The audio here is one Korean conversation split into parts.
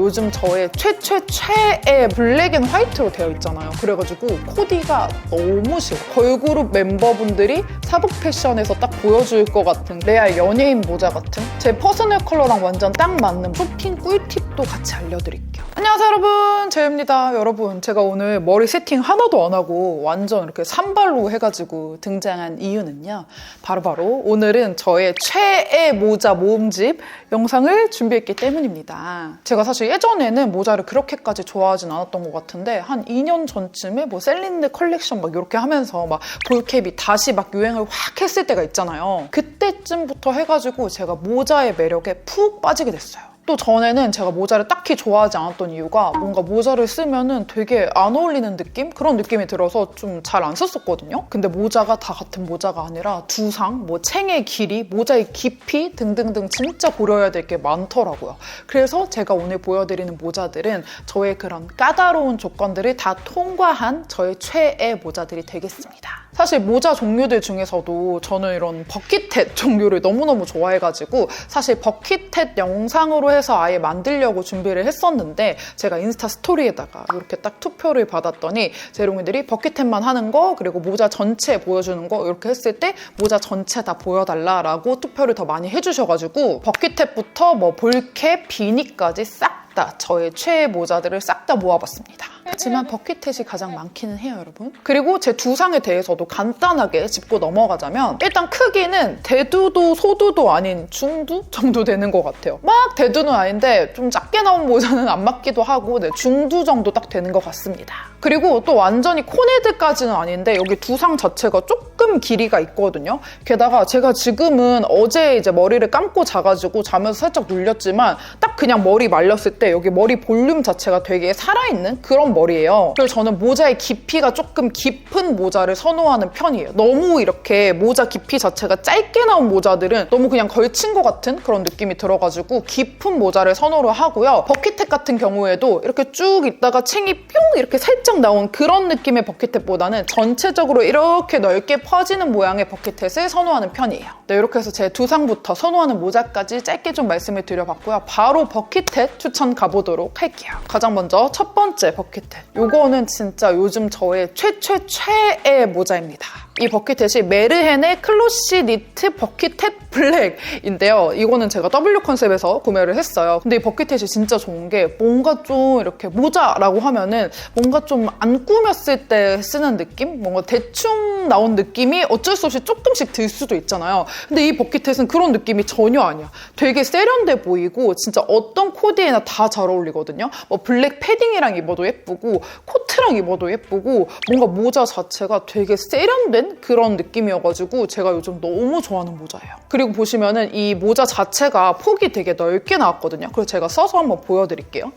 요즘 저의 최최 최애 블랙 앤 화이트로 되어 있잖아요. 그래가지고 코디가 너무 쉬워. 걸그룹 멤버분들이 사복 패션에서 딱 보여줄 것 같은 레알 연예인 모자 같은 제 퍼스널 컬러랑 완전 딱 맞는 쇼핑 꿀팁 도 같이 알려드릴게요. 안녕하세요 여러분 재입니다. 여러분 제가 오늘 머리 세팅 하나도 안 하고 완전 이렇게 산발로 해가지고 등장한 이유는요. 바로 바로 오늘은 저의 최애 모자 모음집 영상을 준비했기 때문입니다. 제가 사실 예전에는 모자를 그렇게까지 좋아하진 않았던 것 같은데 한 2년 전쯤에 뭐 셀린느 컬렉션 막 이렇게 하면서 막 볼캡이 다시 막 유행을 확 했을 때가 있잖아요. 그때쯤부터 해가지고 제가 모자의 매력에 푹 빠지게 됐어요. 또 전에는 제가 모자를 딱히 좋아하지 않았던 이유가 뭔가 모자를 쓰면은 되게 안 어울리는 느낌? 그런 느낌이 들어서 좀 잘 안 썼었거든요. 근데 모자가 다 같은 모자가 아니라 두상, 뭐 챙의 길이, 모자의 깊이 등등등 진짜 고려해야 될 게 많더라고요. 그래서 제가 오늘 보여드리는 모자들은 저의 그런 까다로운 조건들을 다 통과한 저의 최애 모자들이 되겠습니다. 사실 모자 종류들 중에서도 저는 이런 버킷햇 종류를 너무너무 좋아해가지고 사실 버킷햇 영상으로 해서 아예 만들려고 준비를 했었는데 제가 인스타 스토리에다가 이렇게 딱 투표를 받았더니 제롱이들이 버킷햇만 하는 거 그리고 모자 전체 보여주는 거 이렇게 했을 때 모자 전체 다 보여달라라고 투표를 더 많이 해주셔가지고 버킷햇부터 뭐 볼캡, 비니까지 싹 다 저의 최애 모자들을 싹 다 모아봤습니다. 하지만 버킷햇이 가장 많기는 해요, 여러분. 그리고 제 두 상에 대해서도 간단하게 짚고 넘어가자면 일단 크기는 대두도 소두도 아닌 중두 정도 되는 것 같아요. 막 대두는 아닌데 좀 작게 나온 모자는 안 맞기도 하고 네, 중두 정도 딱 되는 것 같습니다. 그리고 또 완전히 코네드까지는 아닌데 여기 두 상 자체가 조금 길이가 있거든요. 게다가 제가 지금은 어제 이제 머리를 감고 자가지고 자면서 살짝 눌렸지만 딱 그냥 머리 말렸을 때 여기 머리 볼륨 자체가 되게 살아있는 그런 머리 예요. 그래서 저는 모자의 깊이가 조금 깊은 모자를 선호하는 편이에요. 너무 이렇게 모자 깊이 자체가 짧게 나온 모자들은 너무 그냥 걸친 것 같은 그런 느낌이 들어가지고 깊은 모자를 선호를 하고요. 버킷햇 같은 경우에도 이렇게 쭉 있다가 챙이 뿅 이렇게 살짝 나온 그런 느낌의 버킷햇보다는 전체적으로 이렇게 넓게 퍼지는 모양의 버킷햇을 선호하는 편이에요. 네, 이렇게 해서 제 두상부터 선호하는 모자까지 짧게 좀 말씀을 드려봤고요. 바로 버킷햇 추천 가보도록 할게요. 가장 먼저 첫 번째 버킷 햇. 요거는 진짜 요즘 저의 최최 최애 모자입니다. 이 버킷햇이 메르헨의 클로시 니트 버킷햇 블랙인데요. 이거는 제가 W 컨셉에서 구매를 했어요. 근데 이 버킷햇이 진짜 좋은 게 뭔가 좀 이렇게 모자라고 하면은 뭔가 좀 안 꾸몄을 때 쓰는 느낌? 뭔가 대충 나온 느낌이 어쩔 수 없이 조금씩 들 수도 있잖아요. 근데 이 버킷햇은 그런 느낌이 전혀 아니야. 되게 세련돼 보이고 진짜 어떤 코디에나 다 잘 어울리거든요. 뭐 블랙 패딩이랑 입어도 예쁘고 코트랑 입어도 예쁘고 뭔가 모자 자체가 되게 세련 된 그런 느낌이어가지고 제가 요즘 너무 좋아하는 모자예요. 그리고 보시면은 이 모자 자체가 폭이 되게 넓게 나왔거든요. 그래서 제가 써서 한번 보여드릴게요.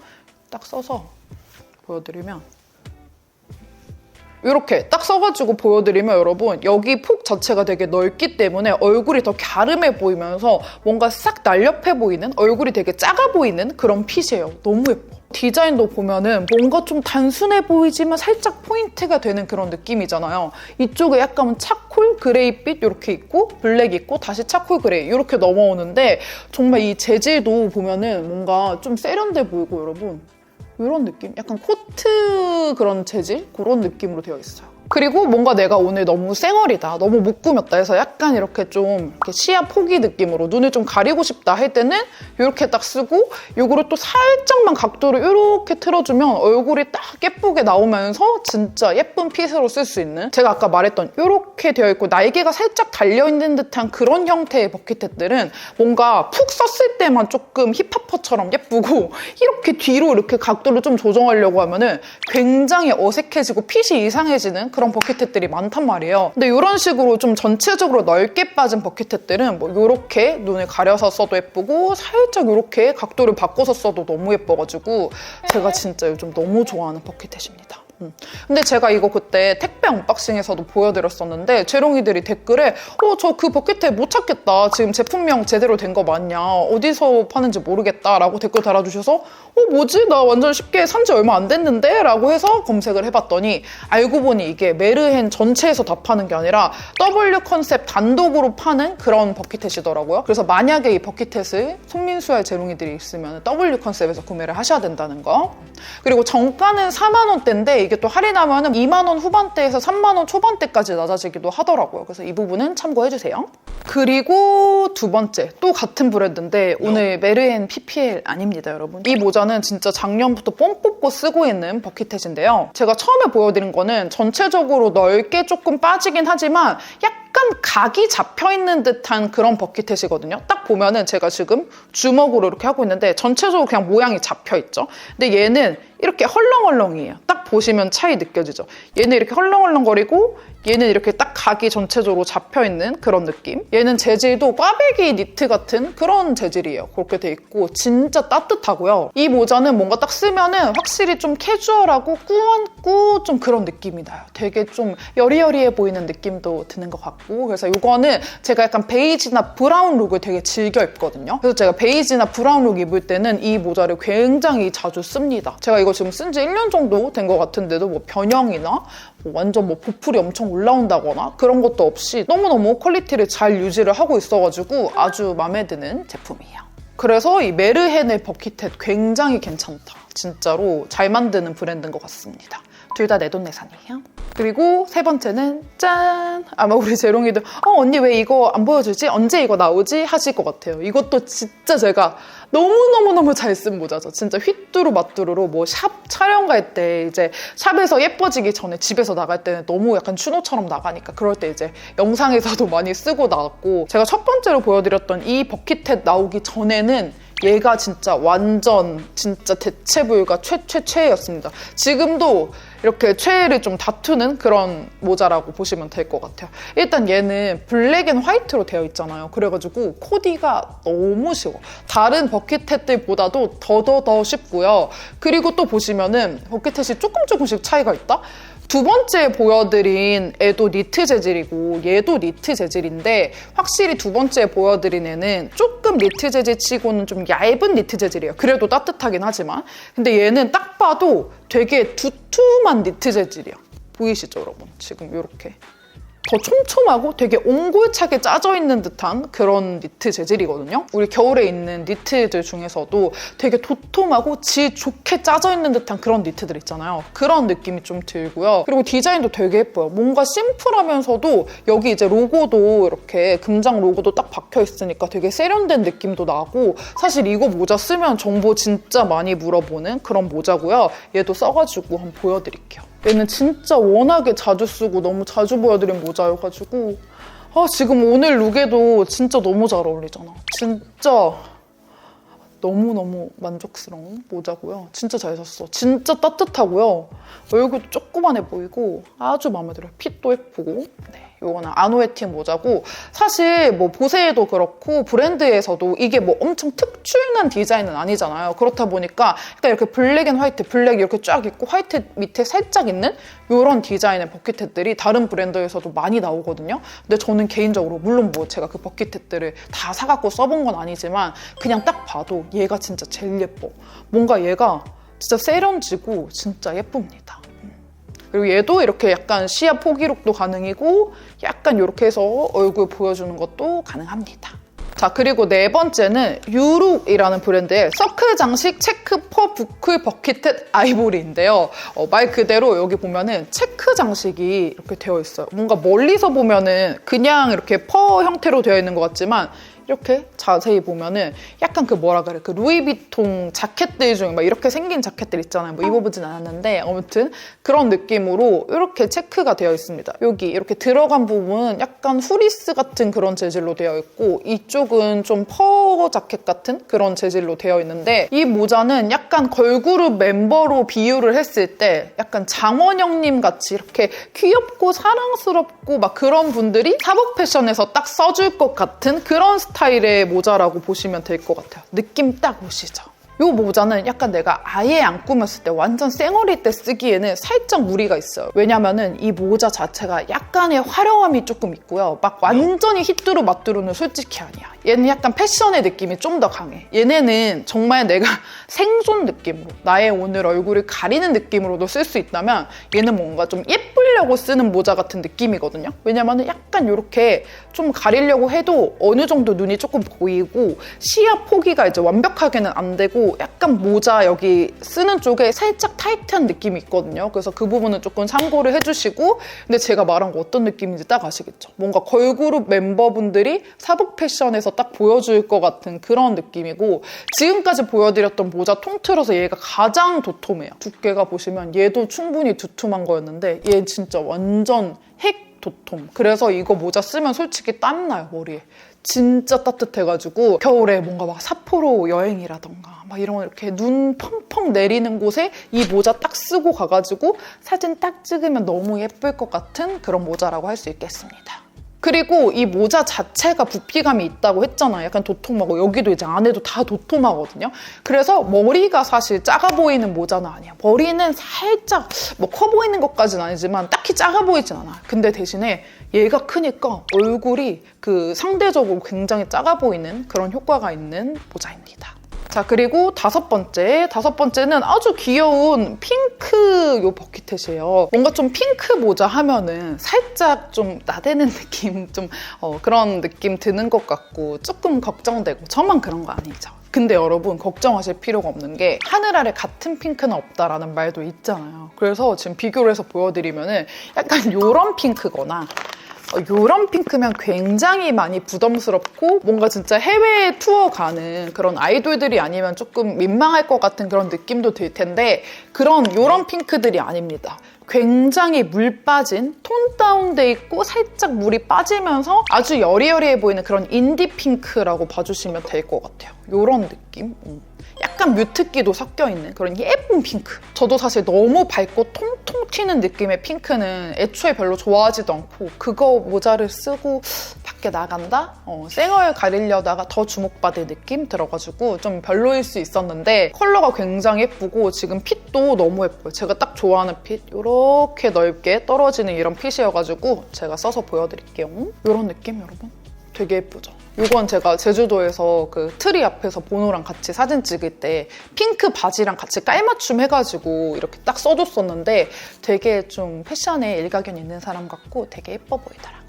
딱 써서 보여드리면 이렇게 딱 써가지고 보여드리면 여러분 여기 폭 자체가 되게 넓기 때문에 얼굴이 더 갸름해 보이면서 뭔가 싹 날렵해 보이는 얼굴이 되게 작아 보이는 그런 핏이에요. 너무 예뻐. 디자인도 보면은 뭔가 좀 단순해 보이지만 살짝 포인트가 되는 그런 느낌이잖아요. 이쪽에 약간 차콜 그레이빛 이렇게 있고 블랙 있고 다시 차콜 그레이 이렇게 넘어오는데 정말 이 재질도 보면은 뭔가 좀 세련돼 보이고 여러분 이런 느낌? 약간 코트 그런 재질? 그런 느낌으로 되어 있어요. 그리고 뭔가 내가 오늘 너무 쌩얼이다, 너무 못 꾸몄다 해서 약간 이렇게 좀 시야 포기 느낌으로 눈을 좀 가리고 싶다 할 때는 이렇게 딱 쓰고 요거를 또 살짝만 각도를 이렇게 틀어주면 얼굴이 딱 예쁘게 나오면서 진짜 예쁜 핏으로 쓸 수 있는 제가 아까 말했던 이렇게 되어 있고 날개가 살짝 달려있는 듯한 그런 형태의 버킷햇들은 뭔가 푹 썼을 때만 조금 힙합퍼처럼 예쁘고 이렇게 뒤로 이렇게 각도를 좀 조정하려고 하면은 굉장히 어색해지고 핏이 이상해지는 그런 버킷햇들이 많단 말이에요. 근데 이런 식으로 좀 전체적으로 넓게 빠진 버킷햇들은 뭐 이렇게 눈을 가려서 써도 예쁘고 살짝 이렇게 각도를 바꿔서 써도 너무 예뻐가지고 제가 진짜 요즘 너무 좋아하는 버킷햇입니다. 음. 근데 제가 이거 그때 택배 언박싱에서도 보여드렸었는데 재롱이들이 댓글에 어 저 그 버킷에 못 찾겠다. 지금 제품명 제대로 된 거 맞냐? 어디서 파는지 모르겠다라고 댓글 달아주셔서 어 뭐지? 나 완전 쉽게 산 지 얼마 안 됐는데? 라고 해서 검색을 해봤더니 알고 보니 이게 메르헨 전체에서 다 파는 게 아니라 W 컨셉 단독으로 파는 그런 버킷햇이더라고요. 그래서 만약에 이 버킷햇을 손민수의 재롱이들이 있으면 W 컨셉에서 구매를 하셔야 된다는 거. 그리고 정가는 4만 원대인데 이게 또 할인하면 2만 원 후반대에서 3만 원 초반대까지 낮아지기도 하더라고요. 그래서 이 부분은 참고해 주세요. 그리고 두 번째 또 같은 브랜드인데 오늘 메르헨 PPL 아닙니다, 여러분. 이 모자는 진짜 작년부터 뽕 뽑고 쓰고 있는 버킷햇인데요. 제가 처음에 보여드린 거는 전체적으로 넓게 조금 빠지긴 하지만 약간 각이 잡혀 있는 듯한 그런 버킷햇이거든요. 딱 보면은 제가 지금 주먹으로 이렇게 하고 있는데 전체적으로 그냥 모양이 잡혀 있죠. 근데 얘는 이렇게 헐렁헐렁이에요. 딱 보시면 차이 느껴지죠. 얘는 이렇게 헐렁헐렁거리고 얘는 이렇게 딱 각이 전체적으로 잡혀 있는 그런 느낌. 얘는 재질도 꽈배기 니트 같은 그런 재질이에요. 그렇게 돼 있고 진짜 따뜻하고요. 이 모자는 뭔가 딱 쓰면은 확실히 좀 캐주얼하고 꾸안꾸 좀 그런 느낌이 나요. 되게 좀 여리여리해 보이는 느낌도 드는 것 같고 그래서 이거는 제가 약간 베이지나 브라운 룩을 되게 즐겨 입거든요. 그래서 제가 베이지나 브라운 룩 입을 때는 이 모자를 굉장히 자주 씁니다. 제가 이거 지금 쓴 지 1년 정도 된 것 같은데도 뭐 변형이나 뭐 완전 뭐 보풀이 엄청 올라온다거나 그런 것도 없이 너무너무 퀄리티를 잘 유지를 하고 있어가지고 아주 마음에 드는 제품이에요. 그래서 이 메르헨의 버킷햇 굉장히 괜찮다. 진짜로 잘 만드는 브랜드인 것 같습니다. 둘 다 내 돈 내산이에요. 그리고 세 번째는 짠! 아마 우리 재롱이들 어 언니 왜 이거 안 보여주지? 언제 이거 나오지? 하실 것 같아요. 이것도 진짜 제가 너무너무너무 잘 쓴 모자죠. 진짜 휘뚜루 마뚜루로 뭐 샵 촬영 갈 때 이제 샵에서 예뻐지기 전에 집에서 나갈 때는 너무 약간 추노처럼 나가니까 그럴 때 이제 영상에서도 많이 쓰고 나왔고 제가 첫 번째로 보여드렸던 이 버킷햇 나오기 전에는 얘가 진짜 완전 진짜 대체불가 최최최였습니다. 지금도 이렇게 최애를 좀 다투는 그런 모자라고 보시면 될 것 같아요. 일단 얘는 블랙 앤 화이트로 되어 있잖아요. 그래가지고 코디가 너무 쉬워. 다른 버킷햇들보다도 더더더 쉽고요. 그리고 또 보시면은 버킷햇이 조금 조금씩 차이가 있다? 두 번째 보여드린 애도 니트 재질이고 얘도 니트 재질인데 확실히 두 번째 보여드린 애는 조금 니트 재질 치고는 좀 얇은 니트 재질이에요. 그래도 따뜻하긴 하지만 근데 얘는 딱 봐도 되게 두툼한 니트 재질이야. 보이시죠 여러분? 지금 이렇게 더 촘촘하고 되게 옹골차게 짜져 있는 듯한 그런 니트 재질이거든요. 우리 겨울에 입는 니트들 중에서도 되게 도톰하고 질 좋게 짜져 있는 듯한 그런 니트들 있잖아요. 그런 느낌이 좀 들고요. 그리고 디자인도 되게 예뻐요. 뭔가 심플하면서도 여기 이제 로고도 이렇게 금장 로고도 딱 박혀 있으니까 되게 세련된 느낌도 나고 사실 이거 모자 쓰면 정보 진짜 많이 물어보는 그런 모자고요. 얘도 써가지고 한번 보여드릴게요. 얘는 진짜 워낙에 자주 쓰고 너무 자주 보여드린 모자여가지고 아 지금 오늘 룩에도 진짜 너무 잘 어울리잖아. 진짜 너무너무 만족스러운 모자고요. 진짜 잘 샀어. 진짜 따뜻하고요. 얼굴도 조그만해 보이고 아주 마음에 들어요. 핏도 예쁘고. 네. 이거는 아노에틴 모자고 사실 뭐 보세에도 그렇고 브랜드에서도 이게 뭐 엄청 특출난 디자인은 아니잖아요. 그렇다 보니까 약간 이렇게 블랙 앤 화이트, 블랙 이렇게 쫙 있고 화이트 밑에 살짝 있는 이런 디자인의 버킷햇들이 다른 브랜드에서도 많이 나오거든요. 근데 저는 개인적으로 물론 뭐 제가 그 버킷햇들을 다 사갖고 써본 건 아니지만 그냥 딱 봐도 얘가 진짜 제일 예뻐. 뭔가 얘가 진짜 세련지고 진짜 예쁩니다. 그리고 얘도 이렇게 약간 시야 포기룩도 가능이고 약간 이렇게 해서 얼굴 보여주는 것도 가능합니다. 자 그리고 네 번째는 유룩이라는 브랜드의 서클 장식 체크 퍼 부클 버킷햇 아이보리인데요. 어, 말 그대로 여기 보면은 체크 장식이 이렇게 되어 있어요. 뭔가 멀리서 보면은 그냥 이렇게 퍼 형태로 되어 있는 것 같지만 이렇게 자세히 보면은 약간 그 뭐라 그래? 그 루이비통 자켓들 중에 막 이렇게 생긴 자켓들 있잖아요. 뭐 입어보진 않았는데 아무튼 그런 느낌으로 이렇게 체크가 되어 있습니다. 여기 이렇게 들어간 부분은 약간 후리스 같은 그런 재질로 되어 있고 이쪽은 좀 퍼 자켓 같은 그런 재질로 되어 있는데 이 모자는 약간 걸그룹 멤버로 비유를 했을 때 약간 장원영님 같이 이렇게 귀엽고 사랑스럽고 막 그런 분들이 사복 패션에서 딱 써줄 것 같은 그런 스타일 의 모자라고 보시면 될 것 같아요. 느낌 딱 오시죠? 이 모자는 약간 내가 아예 안 꾸몄을 때 완전 쌩얼일 때 쓰기에는 살짝 무리가 있어요. 왜냐면은 이 모자 자체가 약간의 화려함이 조금 있고요. 막 완전히 히뚜루 마뚜루는 솔직히 아니야. 얘는 약간 패션의 느낌이 좀 더 강해. 얘네는 정말 내가 생존 느낌으로 나의 오늘 얼굴을 가리는 느낌으로도 쓸 수 있다면 얘는 뭔가 좀 예쁘려고 쓰는 모자 같은 느낌이거든요. 왜냐면은 약간 이렇게 좀 가리려고 해도 어느 정도 눈이 조금 보이고 시야 포기가 이제 완벽하게는 안 되고 약간 모자 여기 쓰는 쪽에 살짝 타이트한 느낌이 있거든요. 그래서 그 부분은 조금 참고를 해주시고 근데 제가 말한 거 어떤 느낌인지 딱 아시겠죠? 뭔가 걸그룹 멤버분들이 사복 패션에서 딱 보여줄 것 같은 그런 느낌이고 지금까지 보여드렸던 모자 통틀어서 얘가 가장 도톰해요. 두께가 보시면 얘도 충분히 두툼한 거였는데 얘 진짜 완전 핵 도톰. 그래서 이거 모자 쓰면 솔직히 땀나요, 머리에. 진짜 따뜻해가지고 겨울에 뭔가 막 삿포로 여행이라던가 막 이런 거 이렇게 눈 펑펑 내리는 곳에 이 모자 딱 쓰고 가가지고 사진 딱 찍으면 너무 예쁠 것 같은 그런 모자라고 할 수 있겠습니다. 그리고 이 모자 자체가 부피감이 있다고 했잖아요. 약간 도톰하고 여기도 이제 안에도 다 도톰하거든요. 그래서 머리가 사실 작아 보이는 모자는 아니야. 머리는 살짝 뭐 커 보이는 것까지는 아니지만 딱히 작아 보이진 않아. 근데 대신에 얘가 크니까 얼굴이 그 상대적으로 굉장히 작아 보이는 그런 효과가 있는 모자입니다. 자 그리고 다섯 번째. 다섯 번째는 아주 귀여운 핑크 요 버킷햇이에요. 뭔가 좀 핑크 모자 하면은 살짝 좀 나대는 느낌 좀 어, 그런 느낌 드는 것 같고 조금 걱정되고 저만 그런 거 아니죠. 근데 여러분 걱정하실 필요가 없는 게 하늘 아래 같은 핑크는 없다라는 말도 있잖아요. 그래서 지금 비교를 해서 보여드리면은 약간 요런 핑크거나 이런 핑크면 굉장히 많이 부담스럽고 뭔가 진짜 해외 투어 가는 그런 아이돌들이 아니면 조금 민망할 것 같은 그런 느낌도 들 텐데 그런 이런 핑크들이 아닙니다. 굉장히 물 빠진 톤 다운돼 있고 살짝 물이 빠지면서 아주 여리여리해 보이는 그런 인디 핑크라고 봐주시면 될 것 같아요. 이런 느낌. 음. 약간 뮤트기도 섞여 있는 그런 예쁜 핑크. 저도 사실 너무 밝고 통통 튀는 느낌의 핑크는 애초에 별로 좋아하지도 않고 그거 모자를 쓰고 밖에 나간다? 어, 쌩얼 가리려다가 더 주목받을 느낌 들어가지고 좀 별로일 수 있었는데 컬러가 굉장히 예쁘고 지금 핏도 너무 예뻐요. 제가 딱 좋아하는 핏 이렇게 넓게 떨어지는 이런 핏이어가지고 제가 써서 보여드릴게요. 이런 느낌 여러분? 되게 예쁘죠? 이건 제가 제주도에서 그 트리 앞에서 보노랑 같이 사진 찍을 때 핑크 바지랑 같이 깔맞춤 해가지고 이렇게 딱 써줬었는데 되게 좀 패션에 일가견 있는 사람 같고 되게 예뻐 보이더라고요.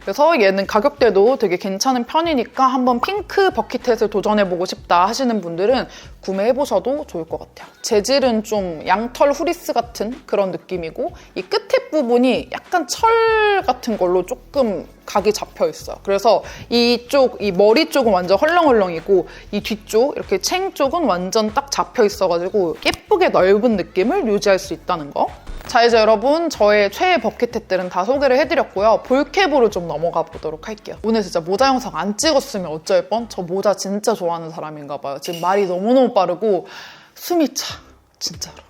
그래서 얘는 가격대도 되게 괜찮은 편이니까 한번 핑크 버킷햇을 도전해보고 싶다 하시는 분들은 구매해보셔도 좋을 것 같아요. 재질은 좀 양털 후리스 같은 그런 느낌이고 이 끝에 부분이 약간 철 같은 걸로 조금 각이 잡혀 있어요. 그래서 이쪽, 이 머리 쪽은 완전 헐렁헐렁이고 이 뒤쪽, 이렇게 챙 쪽은 완전 딱 잡혀 있어가지고 예쁘게 넓은 느낌을 유지할 수 있다는 거. 자 이제 여러분 저의 최애 버킷햇들은 다 소개를 해드렸고요. 볼캡으로 좀 넘어가 보도록 할게요. 오늘 진짜 모자 영상 안 찍었으면 어쩔 뻔? 저 모자 진짜 좋아하는 사람인가 봐요. 지금 말이 너무너무 빠르고 숨이 차. 진짜로.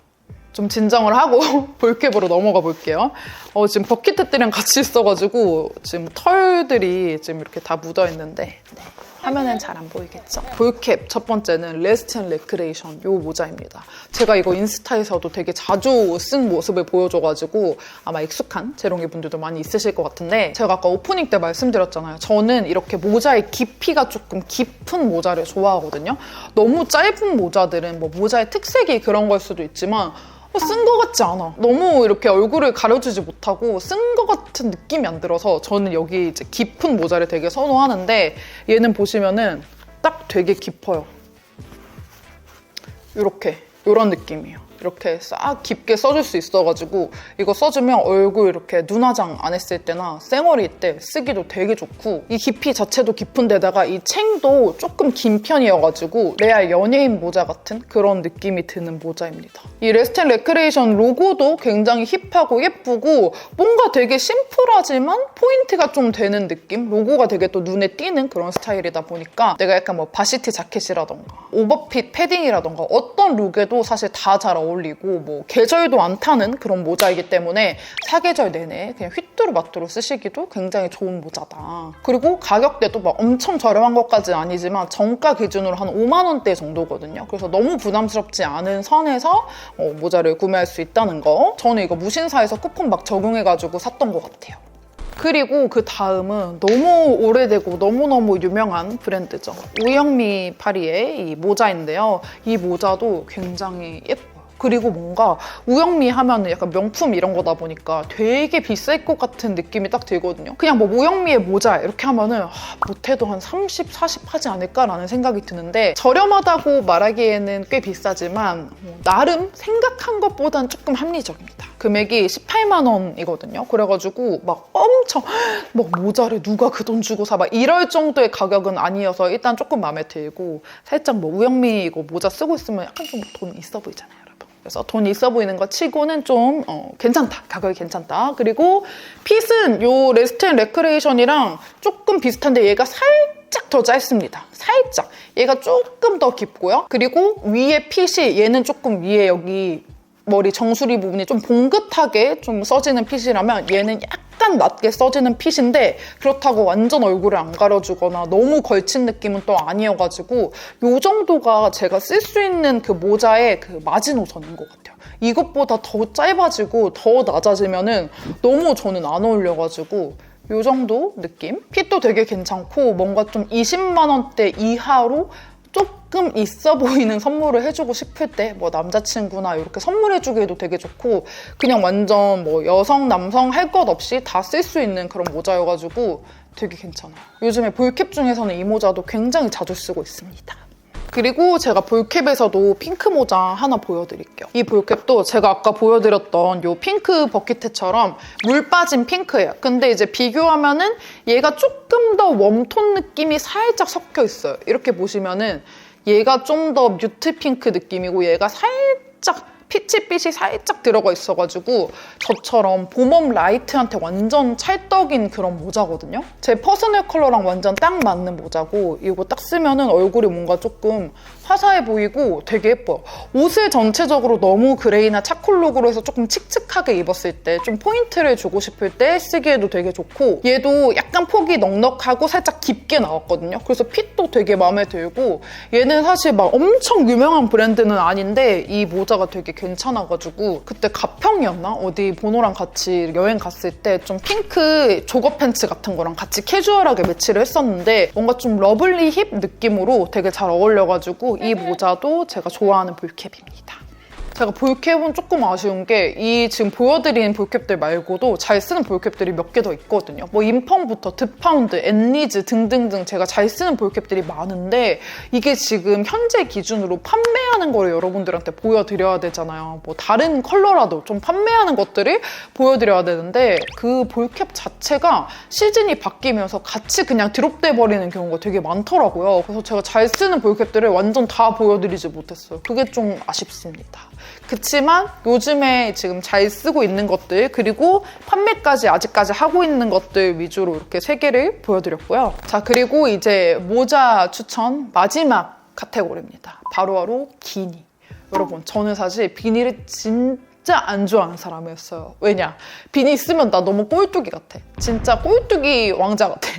좀 진정을 하고 볼캡으로 넘어가 볼게요. 어, 지금 버킷햇들이랑 같이 있어가지고 지금 털들이 지금 이렇게 다 묻어 있는데 네. 화면엔 잘 안 보이겠죠? 볼캡 첫 번째는 레스트 앤 레크레이션 요 모자입니다. 제가 이거 인스타에서도 되게 자주 쓴 모습을 보여줘가지고 아마 익숙한 재롱이 분들도 많이 있으실 것 같은데 제가 아까 오프닝 때 말씀드렸잖아요. 저는 이렇게 모자의 깊이가 조금 깊은 모자를 좋아하거든요. 너무 짧은 모자들은 뭐 모자의 특색이 그런 걸 수도 있지만 쓴것 같지 않아. 너무 이렇게 얼굴을 가려주지 못하고 쓴것 같은 느낌이 안 들어서 저는 여기 이제 깊은 모자를 되게 선호하는데 얘는 보시면은 딱 되게 깊어요. 이렇게 이런 느낌이에요. 이렇게 싹 깊게 써줄 수 있어가지고 이거 써주면 얼굴 이렇게 눈화장 안 했을 때나 쌩얼일 때 쓰기도 되게 좋고 이 깊이 자체도 깊은 데다가 이 챙도 조금 긴 편이어가지고 레알 연예인 모자 같은 그런 느낌이 드는 모자입니다. 이 레스텐 레크레이션 로고도 굉장히 힙하고 예쁘고 뭔가 되게 심플하지만 포인트가 좀 되는 느낌? 로고가 되게 또 눈에 띄는 그런 스타일이다 보니까 내가 약간 뭐 바시티 자켓이라던가 오버핏 패딩이라던가 어떤 룩에도 사실 다 잘 어울려요. 어울리고 뭐 계절도 안 타는 그런 모자이기 때문에 사계절 내내 그냥 휘뚜루마뚜루 쓰시기도 굉장히 좋은 모자다. 그리고 가격대도 막 엄청 저렴한 것까지는 아니지만 정가 기준으로 한 5만 원대 정도거든요. 그래서 너무 부담스럽지 않은 선에서 어, 모자를 구매할 수 있다는 거. 저는 이거 무신사에서 쿠폰 막 적용해가지고 샀던 것 같아요. 그리고 그 다음은 너무 오래되고 너무너무 유명한 브랜드죠. 우영미 파리의 이 모자인데요. 이 모자도 굉장히 예뻐요. 그리고 뭔가 우영미 하면은 약간 명품 이런 거다 보니까 되게 비쌀 것 같은 느낌이 딱 들거든요. 그냥 뭐 우영미의 모자 이렇게 하면은 아, 못해도 한 30, 40 하지 않을까라는 생각이 드는데 저렴하다고 말하기에는 꽤 비싸지만 뭐 나름 생각한 것보단 조금 합리적입니다. 금액이 18만 원이거든요. 그래가지고 막 엄청 막 모자를 누가 그 돈 주고 사 막 이럴 정도의 가격은 아니어서 일단 조금 마음에 들고 살짝 뭐 우영미 이거 모자 쓰고 있으면 약간 좀 돈 있어 보이잖아요. 그래서 돈 있어 보이는 거 치고는 좀 어, 괜찮다. 가격이 괜찮다. 그리고 핏은 요 레스트 앤 레크레이션이랑 조금 비슷한데 얘가 살짝 더 짧습니다. 살짝. 얘가 조금 더 깊고요. 그리고 위에 핏이 얘는 조금 위에 여기 머리 정수리 부분이 좀 봉긋하게 좀 써지는 핏이라면 얘는 약간 낮게 써지는 핏인데 그렇다고 완전 얼굴을 안 가려주거나 너무 걸친 느낌은 또 아니어가지고 요 정도가 제가 쓸 수 있는 그 모자의 그 마지노선인 것 같아요. 이것보다 더 짧아지고 더 낮아지면은 너무 저는 안 어울려가지고 요 정도 느낌? 핏도 되게 괜찮고 뭔가 좀 20만 원대 이하로 조금 있어 보이는 선물을 해주고 싶을 때 뭐 남자친구나 이렇게 선물해주기에도 되게 좋고 그냥 완전 뭐 여성 남성 할 것 없이 다 쓸 수 있는 그런 모자여가지고 되게 괜찮아요. 요즘에 볼캡 중에서는 이 모자도 굉장히 자주 쓰고 있습니다. 그리고 제가 볼캡에서도 핑크 모자 하나 보여드릴게요. 이 볼캡도 제가 아까 보여드렸던 이 핑크 버킷햇처럼 물 빠진 핑크예요. 근데 이제 비교하면은 얘가 조금 더 웜톤 느낌이 살짝 섞여 있어요. 이렇게 보시면은 얘가 좀 더 뮤트 핑크 느낌이고 얘가 살짝 피치빛이 살짝 들어가 있어가지고 저처럼 봄웜 라이트한테 완전 찰떡인 그런 모자거든요. 제 퍼스널 컬러랑 완전 딱 맞는 모자고 이거 딱 쓰면은 얼굴이 뭔가 조금 화사해 보이고 되게 예뻐요. 옷을 전체적으로 너무 그레이나 차콜룩으로 해서 조금 칙칙하게 입었을 때 좀 포인트를 주고 싶을 때 쓰기에도 되게 좋고 얘도 약간 폭이 넉넉하고 살짝 깊게 나왔거든요. 그래서 핏도 되게 마음에 들고 얘는 사실 막 엄청 유명한 브랜드는 아닌데 이 모자가 되게 괜찮아가지고 그때 가평이었나? 어디 보노랑 같이 여행 갔을 때 좀 핑크 조거 팬츠 같은 거랑 같이 캐주얼하게 매치를 했었는데 뭔가 좀 러블리 힙 느낌으로 되게 잘 어울려가지고 이 모자도 제가 좋아하는 볼캡입니다. 제가 볼캡은 조금 아쉬운 게 이 지금 보여드린 볼캡들 말고도 잘 쓰는 볼캡들이 몇 개 더 있거든요. 뭐 인펑부터 드파운드, 엔리즈 등등등 제가 잘 쓰는 볼캡들이 많은데 이게 지금 현재 기준으로 판매하는 거를 여러분들한테 보여드려야 되잖아요. 뭐 다른 컬러라도 좀 판매하는 것들을 보여드려야 되는데 그 볼캡 자체가 시즌이 바뀌면서 같이 그냥 드롭돼 버리는 경우가 되게 많더라고요. 그래서 제가 잘 쓰는 볼캡들을 완전 다 보여드리지 못했어요. 그게 좀 아쉽습니다. 그치만 요즘에 지금 잘 쓰고 있는 것들 그리고 판매까지 아직까지 하고 있는 것들 위주로 이렇게 세 개를 보여드렸고요. 자 그리고 이제 모자 추천 마지막 카테고리입니다. 바로바로 비니. 여러분 저는 사실 비니를 진짜 안 좋아하는 사람이었어요. 왜냐? 비니 쓰면 나 너무 꼴뚜기 같아. 진짜 꼴뚜기 왕자 같아.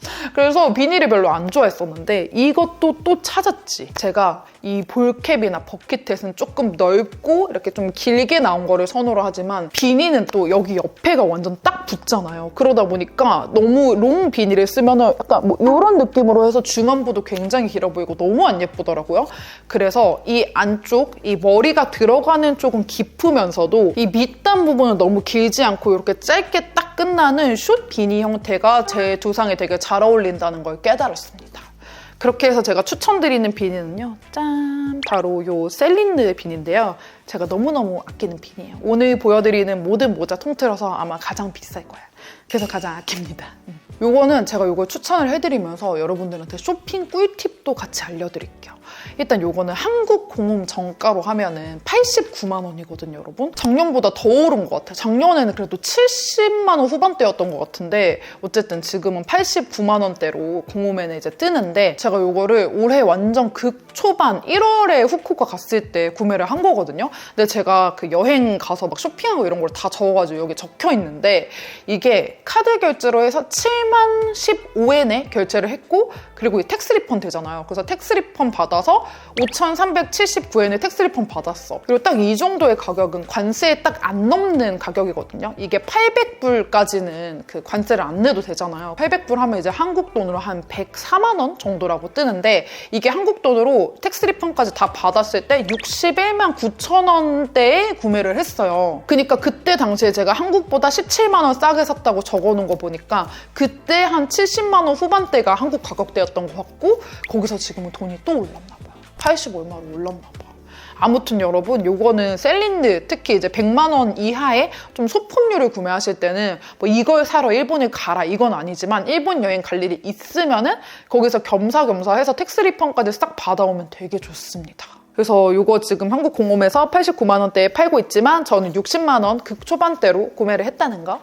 그래서 비닐을 별로 안 좋아했었는데 이것도 또 찾았지. 제가 이 볼캡이나 버킷햇은 조금 넓고 이렇게 좀 길게 나온 거를 선호를 하지만 비니는 또 여기 옆에가 완전 딱 붙잖아요. 그러다 보니까 너무 롱 비니를 쓰면은 약간 뭐 이런 느낌으로 해서 중안부도 굉장히 길어 보이고 너무 안 예쁘더라고요. 그래서 이 안쪽, 이 머리가 들어가는 쪽은 깊으면서도 이 밑단 부분은 너무 길지 않고 이렇게 짧게 딱 끝나는 숏 비니 형태가 제 두상에 되게 잘 어울린다는 걸 깨달았습니다. 그렇게 해서 제가 추천드리는 비니는요. 짠! 바로 요 셀린느 비니인데요. 제가 너무너무 아끼는 비니예요. 오늘 보여드리는 모든 모자 통틀어서 아마 가장 비쌀 거예요. 그래서 가장 아낍니다. 음. 요거는 제가 요걸 추천을 해드리면서 여러분들한테 쇼핑 꿀팁도 같이 알려드릴게요. 일단 요거는 한국 공홈 정가로 하면은 89만 원이거든요, 여러분. 작년보다 더 오른 것 같아요. 작년에는 그래도 70만 원 후반대였던 것 같은데 어쨌든 지금은 89만 원대로 공홈에는 이제 뜨는데 제가 요거를 올해 완전 극 초반 1월에 후쿠오카 갔을 때 구매를 한 거거든요. 근데 제가 그 여행 가서 막 쇼핑하고 이런 걸 다 적어가지고 여기 적혀 있는데 이게 카드 결제로 해서 7만 15엔에 결제를 했고 그리고 이 텍스 리펀 되잖아요. 그래서 텍스 리펀 받아서 5,379엔에 텍스 리펀 받았어. 그리고 딱 이 정도의 가격은 관세에 딱 안 넘는 가격이거든요. 이게 800불까지는 그 관세를 안 내도 되잖아요. 800불 하면 이제 한국 돈으로 한 104만 원 정도라고 뜨는데 이게 한국 돈으로 텍스 리펀까지 다 받았을 때 61만 9천 원대에 구매를 했어요. 그러니까 그때 당시에 제가 한국보다 17만 원 싸게 샀다고 적어놓은 거 보니까 그때 한 70만 원 후반대가 한국 가격대였던 것 같고 거기서 지금은 돈이 또 올랐나. 80 얼마로 올랐나 봐. 아무튼 여러분 요거는 셀린드 특히 이제 100만 원 이하의 좀 소품류를 구매하실 때는 뭐 이걸 사러 일본에 가라 이건 아니지만 일본 여행 갈 일이 있으면은 거기서 겸사겸사 해서 텍스 리펀까지 싹 받아오면 되게 좋습니다. 그래서 요거 지금 한국 공홈에서 89만 원대에 팔고 있지만 저는 60만 원 극초반대로 구매를 했다는 거.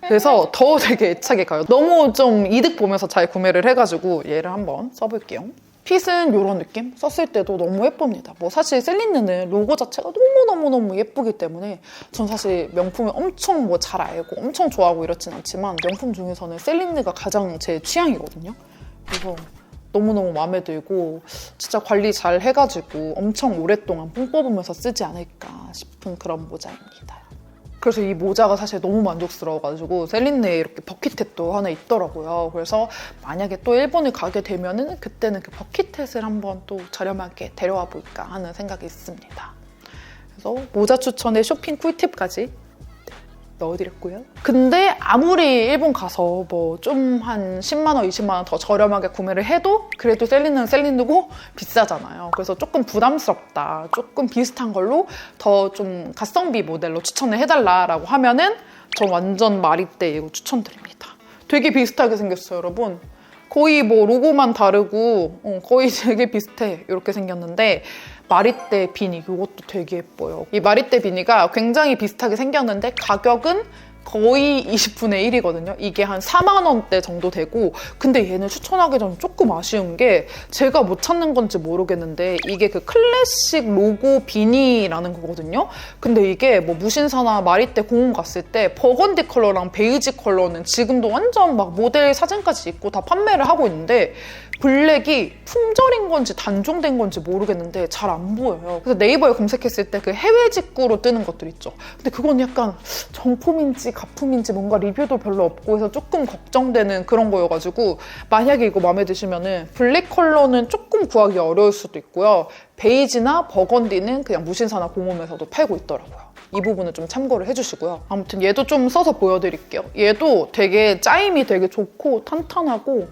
그래서 더 되게 애착이 가요. 너무 좀 이득 보면서 잘 구매를 해가지고 얘를 한번 써볼게요. 핏은 이런 느낌? 썼을 때도 너무 예쁩니다. 뭐 사실 셀린느는 로고 자체가 너무너무너무 예쁘기 때문에 전 사실 명품을 엄청 뭐 잘 알고 엄청 좋아하고 이렇진 않지만 명품 중에서는 셀린느가 가장 제 취향이거든요. 그래서 너무너무 마음에 들고 진짜 관리 잘 해가지고 엄청 오랫동안 뽕 뽑으면서 쓰지 않을까 싶은 그런 모자입니다. 그래서 이 모자가 사실 너무 만족스러워가지고 셀린네에 이렇게 버킷햇도 하나 있더라고요. 그래서 만약에 또 일본을 가게 되면은 그때는 그 버킷햇을 한번 또 저렴하게 데려와 볼까 하는 생각이 있습니다. 그래서 모자 추천에 쇼핑 꿀팁까지 넣어드렸고요. 근데 아무리 일본 가서 뭐 좀 한 10만 원, 20만 원 더 저렴하게 구매를 해도 그래도 셀린은 셀린이고 비싸잖아요. 그래서 조금 부담스럽다. 조금 비슷한 걸로 더 좀 가성비 모델로 추천을 해달라라고 하면은 저 완전 마리떼 이거 추천드립니다. 되게 비슷하게 생겼어요, 여러분. 거의 뭐 로고만 다르고 어, 거의 되게 비슷해 이렇게 생겼는데 마리떼 비니 이것도 되게 예뻐요. 이 마리떼 비니가 굉장히 비슷하게 생겼는데 가격은 거의 20분의 1이거든요. 이게 한 4만 원대 정도 되고 근데 얘는 추천하기 전 조금 아쉬운 게 제가 못 찾는 건지 모르겠는데 이게 그 클래식 로고 비니라는 거거든요. 근데 이게 뭐 무신사나 마리떼 공원 갔을 때 버건디 컬러랑 베이지 컬러는 지금도 완전 막 모델 사진까지 있고 다 판매를 하고 있는데 블랙이 품절인 건지 단종된 건지 모르겠는데 잘 안 보여요. 그래서 네이버에 검색했을 때 그 해외 직구로 뜨는 것들 있죠. 근데 그건 약간 정품인지 가품인지 뭔가 리뷰도 별로 없고 해서 조금 걱정되는 그런 거여가지고 만약에 이거 마음에 드시면은 블랙 컬러는 조금 구하기 어려울 수도 있고요. 베이지나 버건디는 그냥 무신사나 공홈에서도 팔고 있더라고요. 이 부분은 좀 참고를 해주시고요. 아무튼 얘도 좀 써서 보여드릴게요. 얘도 되게 짜임이 되게 좋고 탄탄하고 네,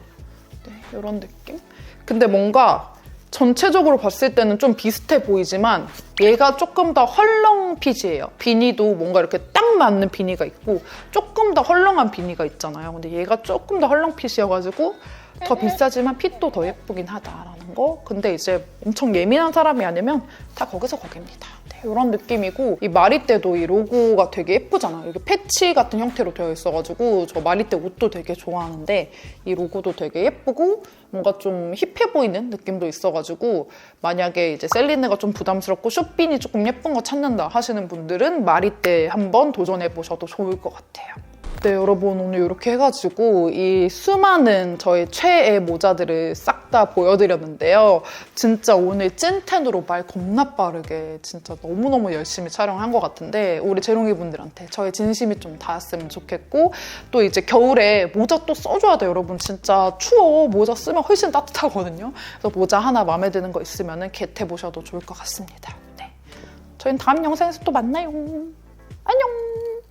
이런 느낌? 근데 뭔가 전체적으로 봤을 때는 좀 비슷해 보이지만 얘가 조금 더 헐렁 핏이에요. 비니도 뭔가 이렇게 딱 맞는 비니가 있고 조금 더 헐렁한 비니가 있잖아요. 근데 얘가 조금 더 헐렁 핏이어가지고 더 비싸지만 핏도 더 예쁘긴 하다라는 거. 근데 이제 엄청 예민한 사람이 아니면 다 거기서 거기입니다. 네, 이런 느낌이고 이 마리떼도 이 로고가 되게 예쁘잖아요. 이게 패치 같은 형태로 되어 있어가지고 저 마리떼 옷도 되게 좋아하는데 이 로고도 되게 예쁘고 뭔가 좀 힙해 보이는 느낌도 있어가지고 만약에 이제 셀리네가 좀 부담스럽고 쇼핀이 조금 예쁜 거 찾는다 하시는 분들은 마리떼 한번 도전해 보셔도 좋을 것 같아요. 네, 여러분 오늘 이렇게 해가지고 이 수많은 저의 최애 모자들을 싹 다 보여드렸는데요. 진짜 오늘 찐텐으로 말 겁나 빠르게 진짜 너무너무 열심히 촬영한 것 같은데 우리 재롱이 분들한테 저의 진심이 좀 닿았으면 좋겠고 또 이제 겨울에 모자 또 써줘야 돼요, 여러분. 진짜 추워. 모자 쓰면 훨씬 따뜻하거든요. 그래서 모자 하나 마음에 드는 거 있으면 겟해 보셔도 좋을 것 같습니다. 네. 저희는 다음 영상에서 또 만나요. 안녕!